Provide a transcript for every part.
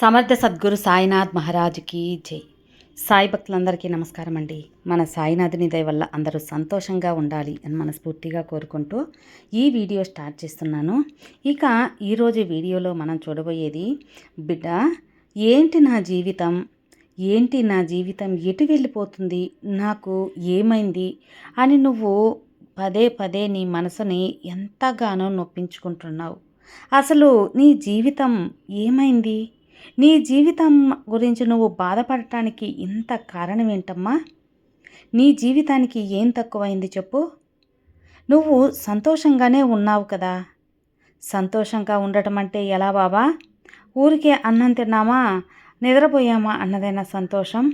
సమర్థ సద్గురు సాయినాథ్ మహారాజుకి జై. సాయి భక్తులందరికీ నమస్కారం అండి. మన సాయినాథుని దయ వల్ల అందరూ సంతోషంగా ఉండాలి అని మనస్ఫూర్తిగా కోరుకుంటూ ఈ వీడియో స్టార్ట్ చేస్తున్నాను. ఇక ఈరోజు వీడియోలో మనం చూడబోయేది బిడ్డ ఏంటి నా జీవితం? ఏంటి నా జీవితం? ఎటు వెళ్ళిపోతుంది? నాకు ఏమైంది? అని నువ్వు పదే పదే నీ మనసుని ఎంతగానో నొప్పించుకుంటున్నావు. అసలు నీ జీవితం ఏమైంది? నీ జీవితం గురించి నువ్వు బాధపడటానికి ఇంత కారణం ఏంటమ్మా నీ జీవితానికి ఏం తక్కువైంది చెప్పు. నువ్వు సంతోషంగానే ఉన్నావు కదా. సంతోషంగా ఉండటం అంటే ఎలా బాబా? ఊరికే అన్నం తిన్నామా? నిద్రపోయామా అన్నదైనా సంతోషం?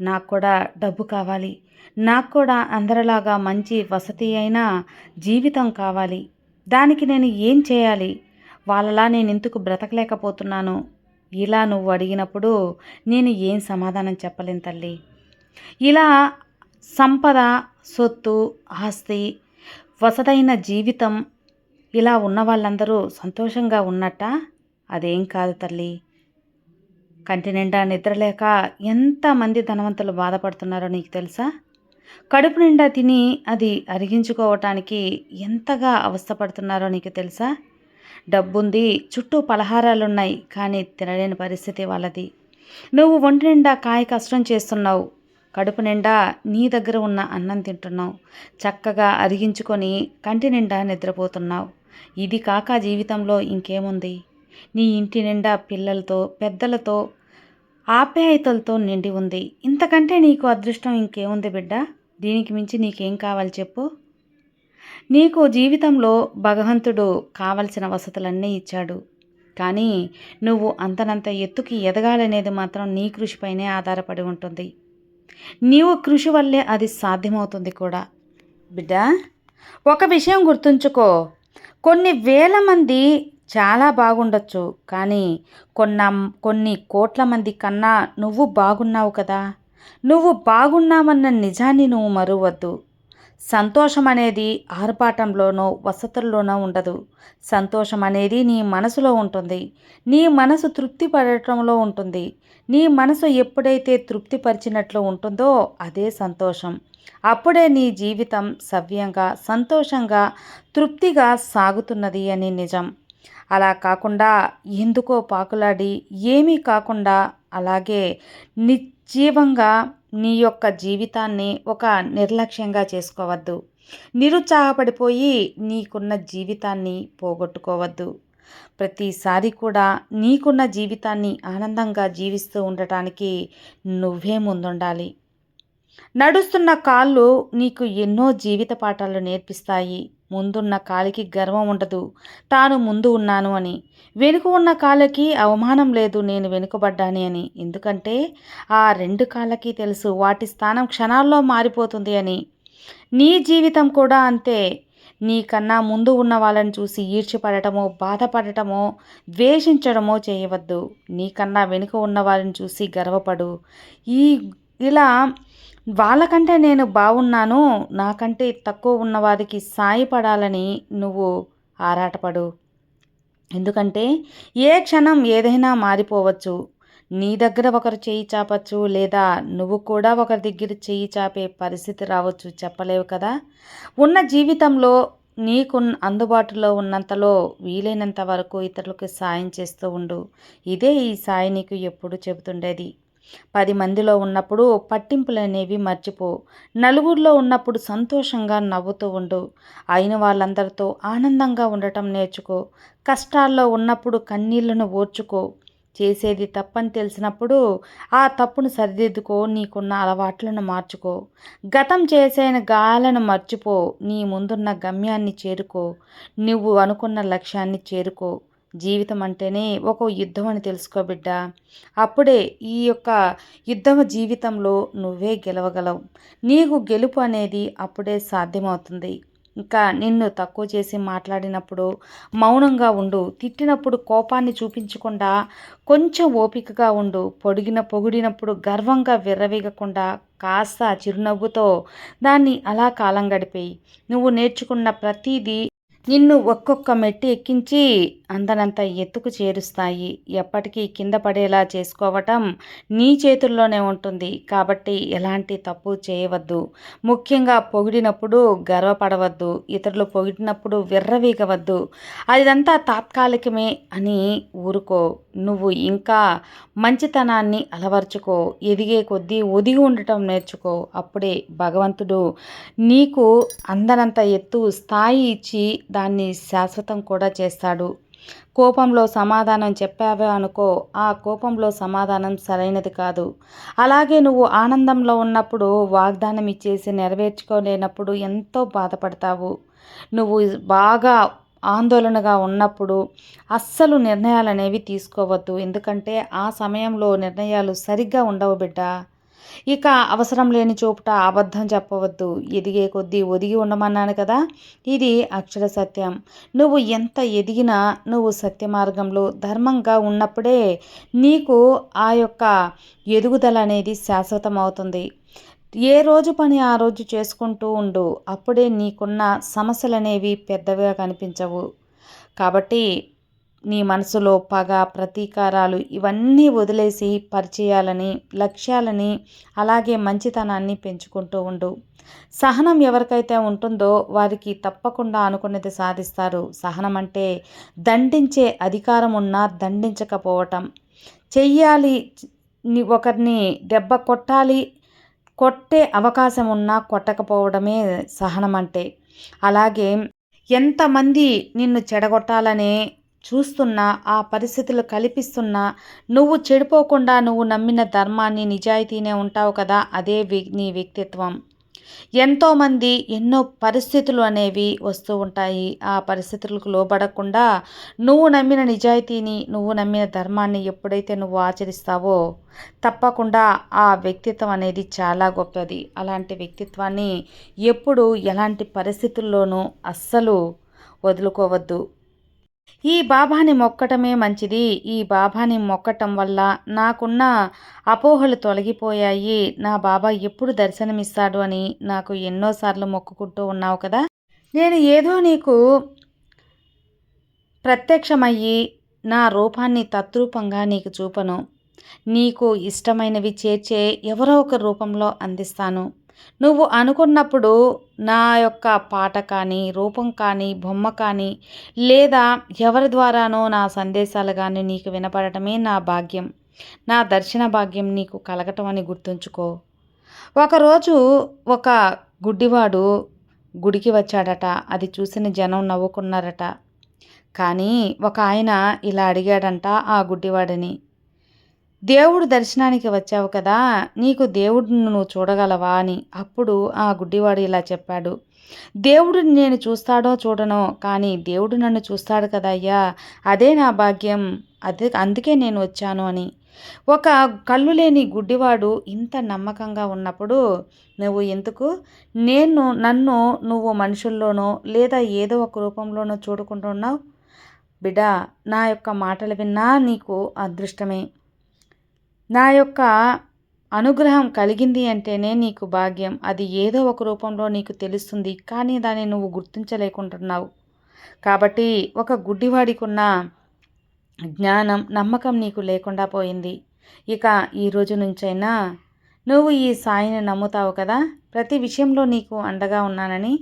నాకు కూడా డబ్బు కావాలి. నాకు కూడా అందరిలాగా మంచి వసతి అయిన జీవితం కావాలి. దానికి నేను ఏం చేయాలి? వాళ్ళలా నేను ఎందుకు బ్రతకలేకపోతున్నాను? ఇలా నువ్వు అడిగినప్పుడు నేను ఏం సమాధానం చెప్పలేను తల్లి. ఇలా సంపద సొత్తు ఆస్తి వసదైన జీవితం ఇలా ఉన్న వాళ్ళందరూ సంతోషంగా ఉన్నట్ట? అదేం కాదు తల్లి. కంటి నిండా నిద్రలేక ఎంతమంది ధనవంతులు బాధపడుతున్నారో నీకు తెలుసా? కడుపు నిండా తిని అది అరిగించుకోవటానికి ఎంతగా అవస్థపడుతున్నారో నీకు తెలుసా? డబ్బుంది చుట్టూ పలహారాలున్నాయి కానీ తినలేని పరిస్థితి వాళ్ళది. నువ్వు ఒంటి నిండా కాయ కష్టం చేస్తున్నావు. కడుపు నిండా నీ దగ్గర ఉన్న అన్నం తింటున్నావు. చక్కగా అరిగించుకొని కంటి నిండా నిద్రపోతున్నావు. ఇది కాక జీవితంలో ఇంకేముంది? నీ ఇంటి నిండా పిల్లలతో పెద్దలతో ఆప్యాయతలతో నిండి ఉంది. ఇంతకంటే నీకు అదృష్టం ఇంకేముంది బిడ్డ? దీనికి మించి నీకేం కావాలి చెప్పు. నీకు జీవితంలో భగవంతుడు కావలసిన వసతులన్నీ ఇచ్చాడు. కానీ నువ్వు అంతనంత ఎత్తుకి ఎదగాలనేది మాత్రం నీ కృషిపైనే ఆధారపడి ఉంటుంది. నీవు కృషి వల్లే అది సాధ్యమవుతుంది కూడా. బిడ్డ ఒక విషయం గుర్తుంచుకో. కొన్ని వేల మంది చాలా బాగుండొచ్చు కానీ కొన్న కొన్ని కోట్ల మంది కన్నా నువ్వు బాగున్నావు కదా. నువ్వు బాగున్నావన్న నిజాన్ని నువ్వు మరువద్దు. సంతోషం అనేది ఆర్భాటంలోనో వసతుల్లోనో ఉండదు. సంతోషం అనేది నీ మనసులో ఉంటుంది. నీ మనసు తృప్తి పడటంలో ఉంటుంది. నీ మనసు ఎప్పుడైతే తృప్తిపరిచినట్లు ఉంటుందో అదే సంతోషం. అప్పుడే నీ జీవితం సవ్యంగా సంతోషంగా తృప్తిగా సాగుతున్నది అని నిజం. అలా కాకుండా ఎందుకో పాకులాడి ఏమీ కాకుండా అలాగే నిజీవంగా నీ యొక్క జీవితాన్ని ఒక నిర్లక్ష్యంగా చేసుకోవద్దు. నిరుత్సాహపడిపోయి నీకున్న జీవితాన్ని పోగొట్టుకోవద్దు. ప్రతిసారి కూడా నీకున్న జీవితాన్ని ఆనందంగా జీవిస్తూ ఉండటానికి నువ్వే ముందుండాలి. నడుస్తున్న కాళ్ళు నీకు ఎన్నో జీవిత పాఠాలు నేర్పిస్తాయి. ముందున్న కాలికి గర్వం ఉండదు. తాను ముందు ఉన్నాను అని. వెనుక ఉన్న కాళ్ళకి అవమానం లేదు నేను వెనుకబడ్డాని అని. ఎందుకంటే ఆ రెండు కాళ్ళకి తెలుసు వాటి స్థానం క్షణాల్లో మారిపోతుంది అని. నీ జీవితం కూడా అంతే. నీకన్నా ముందు ఉన్న వాళ్ళని చూసి ఈడ్చిపడటమో బాధపడటమో ద్వేషించడమో చేయవద్దు. నీకన్నా వెనుక ఉన్న వాళ్ళని చూసి గర్వపడు. ఈ ఇలా వాళ్ళకంటే నేను బాగున్నాను నాకంటే తక్కువ ఉన్నవారికి సాయపడాలని నువ్వు ఆరాటపడు. ఎందుకంటే ఏ క్షణం ఏదైనా మారిపోవచ్చు. నీ దగ్గర ఒకరు చేయి చాపచ్చు లేదా నువ్వు కూడా ఒకరి దగ్గర చేయి చాపే పరిస్థితి రావచ్చు చెప్పలేవు కదా? ఉన్న జీవితంలో నీకు అందుబాటులో ఉన్నంతలో వీలైనంత వరకు ఇతరులకు సాయం చేస్తూ ఉండు. ఇదే ఈ సాయి నీకు ఎప్పుడు చెబుతుండేది. పది మందిలో ఉన్నప్పుడు పట్టింపులనేవి మర్చిపో. నలుగురిలో ఉన్నప్పుడు సంతోషంగా నవ్వుతూ ఉండు. అయిన వాళ్ళందరితో ఆనందంగా ఉండటం నేర్చుకో. కష్టాల్లో ఉన్నప్పుడు కన్నీళ్ళను ఓర్చుకో. చేసేది తప్పని తెలిసినప్పుడు ఆ తప్పును సరిదిద్దుకో. నీకున్న అలవాట్లను మార్చుకో. గతం చేసిన గాయాలను మర్చిపో. నీ ముందున్న గమ్యాన్ని చేరుకో. నువ్వు అనుకున్న లక్ష్యాన్ని చేరుకో. జీవితం అంటేనే ఒక యుద్ధం అని తెలుసుకో బిడ్డ. అప్పుడే ఈ యొక్క యుద్ధం జీవితంలో నువ్వే గెలవగలవు. నీకు గెలుపు అనేది అప్పుడే సాధ్యమవుతుంది. ఇంకా నిన్ను తక్కువ చేసి మాట్లాడినప్పుడు మౌనంగా ఉండు. తిట్టినప్పుడు కోపాన్ని చూపించకుండా కొంచెం ఓపికగా ఉండు. పొడిగిన పొగిడినప్పుడు గర్వంగా విర్రవీగకుండా కాస్త చిరునవ్వుతో దాన్ని అలా కాలం గడిపేయి. నువ్వు నేర్చుకున్న ప్రతిదీ నిన్ను ఒక్కొక్క మెట్టు ఎక్కించి అందనంత ఎత్తుకు చేరుస్తాయి. ఎప్పటికీ కింద పడేలా చేసుకోవటం నీ చేతుల్లోనే ఉంటుంది. కాబట్టి ఎలాంటి తప్పు చేయవద్దు. ముఖ్యంగా పొగిడినప్పుడు గర్వపడవద్దు. ఇతరులు పొగిడినప్పుడు విర్రవీగవద్దు. అదంతా తాత్కాలికమే అని ఊరుకో. నువ్వు ఇంకా మంచితనాన్ని అలవర్చుకో. ఎదిగే కొద్దీ ఒదిగి ఉండటం నేర్చుకో. అప్పుడే భగవంతుడు నీకు అందనంత ఎత్తు స్థాయి ఇచ్చి దాన్ని శాశ్వతం కూడా చేస్తాడు. కోపంలో సమాధానం చెప్పావే అనుకో ఆ కోపంలో సమాధానం సరైనది కాదు. అలాగే నువ్వు ఆనందంలో ఉన్నప్పుడు వాగ్దానం ఇచ్చేసి నెరవేర్చుకోలేనప్పుడు ఎంతో బాధపడతావు. నువ్వు బాగా ఆందోళనగా ఉన్నప్పుడు అస్సలు నిర్ణయాలు అనేవి తీసుకోవద్దు. ఎందుకంటే ఆ సమయంలో నిర్ణయాలు సరిగ్గా ఉండవు బిడ్డ. ఇక అవసరం లేని చోపుట అబద్ధం చెప్పవద్దు. ఎదిగే కొద్దీ ఒదిగి ఉండమన్నాను కదా. ఇది అక్షర సత్యం. నువ్వు ఎంత ఎదిగినా నువ్వు సత్య మార్గంలో ధర్మంగా ఉన్నప్పుడే నీకు ఆ యొక్క ఎదుగుదల అనేది శాశ్వతం అవుతుంది ఏ రోజు పని ఆ రోజు చేసుకుంటూ ఉండు. అప్పుడే నీకున్న సమస్యలు అనేవి పెద్దవిగా కనిపించవు. కాబట్టి నీ మనసులో పగ ప్రతీకారాలు ఇవన్నీ వదిలేసి పరిచయాలని లక్ష్యాలని అలాగే మంచితనాన్ని పెంచుకుంటూ ఉండు. సహనం ఎవరికైతే ఉంటుందో వారికి తప్పకుండా అనుకున్నది సాధిస్తారు. సహనం అంటే దండించే అధికారం ఉన్నా దండించకపోవటం. చెయ్యాలి ఒకరిని దెబ్బ కొట్టాలి కొట్టే అవకాశం ఉన్నా కొట్టకపోవడమే సహనం అంటే. అలాగే ఎంతమంది నిన్ను చెడగొట్టాలనే చూస్తున్నా ఆ పరిస్థితులు కల్పిస్తున్నా నువ్వు చెడిపోకుండా నువ్వు నమ్మిన ధర్మాన్ని నిజాయితీనే ఉంటావు కదా అదే నీ వ్యక్తిత్వం. ఎంతోమంది ఎన్నో పరిస్థితులు అనేవి వస్తూ ఉంటాయి. ఆ పరిస్థితులకు లోబడకుండా నువ్వు నమ్మిన నిజాయితీని నువ్వు నమ్మిన ధర్మాన్ని ఎప్పుడైతే నువ్వు ఆచరిస్తావో తప్పకుండా ఆ వ్యక్తిత్వం అనేది చాలా గొప్పది. అలాంటి వ్యక్తిత్వాన్ని ఎప్పుడు ఎలాంటి పరిస్థితుల్లోనూ అస్సలు వదులుకోవద్దు. ఈ బాబాని మొక్కటమే మంచిది. ఈ బాబాని మొక్కటం వల్ల నాకున్న అపోహలు తొలగిపోయాయి. నా బాబా ఎప్పుడు దర్శనమిస్తాడు అని నాకు ఎన్నోసార్లు మొక్కుకుంటూ ఉన్నావు కదా. నేను ఏదో నీకు ప్రత్యక్షమయ్యి నా రూపాన్ని తత్రూపంగా నీకు చూపను. నీకు ఇష్టమైనవి చేర్చే ఎవరో ఒక రూపంలో అందిస్తాను. నువ్వు అనుకున్నప్పుడు నా యొక్క పాట కానీ రూపం కానీ బొమ్మ కానీ లేదా ఎవరి ద్వారానో నా సందేశాలు కానీ నీకు వినపడటమే నా భాగ్యం. నా దర్శన భాగ్యం నీకు కలగటం అని గుర్తుంచుకో. ఒకరోజు ఒక గుడ్డివాడు గుడికి వచ్చాడట. అది చూసిన జనం నవ్వుకున్నారట. కానీ ఒక ఆయన ఇలా అడిగాడంట ఆ గుడ్డివాడిని. దేవుడు దర్శనానికి వచ్చావు కదా నీకు దేవుడిని నువ్వు చూడగలవా అని. అప్పుడు ఆ గుడ్డివాడు ఇలా చెప్పాడు దేవుడు నేను చూస్తాడో చూడనో కానీ దేవుడు నన్ను చూస్తాడు కదా అయ్యా అదే నా భాగ్యం అదే అందుకే నేను వచ్చాను అని. ఒక కళ్ళు లేని గుడ్డివాడు ఇంత నమ్మకంగా ఉన్నప్పుడు నువ్వు ఎందుకు? నేను నన్ను నువ్వు మనుషుల్లోనో లేదా ఏదో ఒక రూపంలోనో చూడుకుంటున్నావు బిడ్డ నా యొక్క మాటలు విన్నా నీకు అదృష్టమే. నా యొక్క అనుగ్రహం కలిగింది అంటేనే నీకు భాగ్యం. అది ఏదో ఒక రూపంలో నీకు తెలుస్తుంది కానీ దాన్ని నువ్వు గుర్తించలేకుంటున్నావు. కాబట్టి ఒక గుడ్డివాడికి ఉన్న జ్ఞానం నమ్మకం నీకు లేకుండా పోయింది. ఇక ఈ రోజు నుంచైనా నువ్వు ఈ సాయిని నమ్ముతావు కదా? ప్రతి విషయంలో నీకు అండగా ఉన్నానని?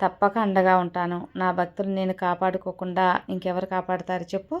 తప్పక అండగా ఉంటాను. నా భక్తులు నేను కాపాడుకోకుండా ఇంకెవరు కాపాడుతారు చెప్పు.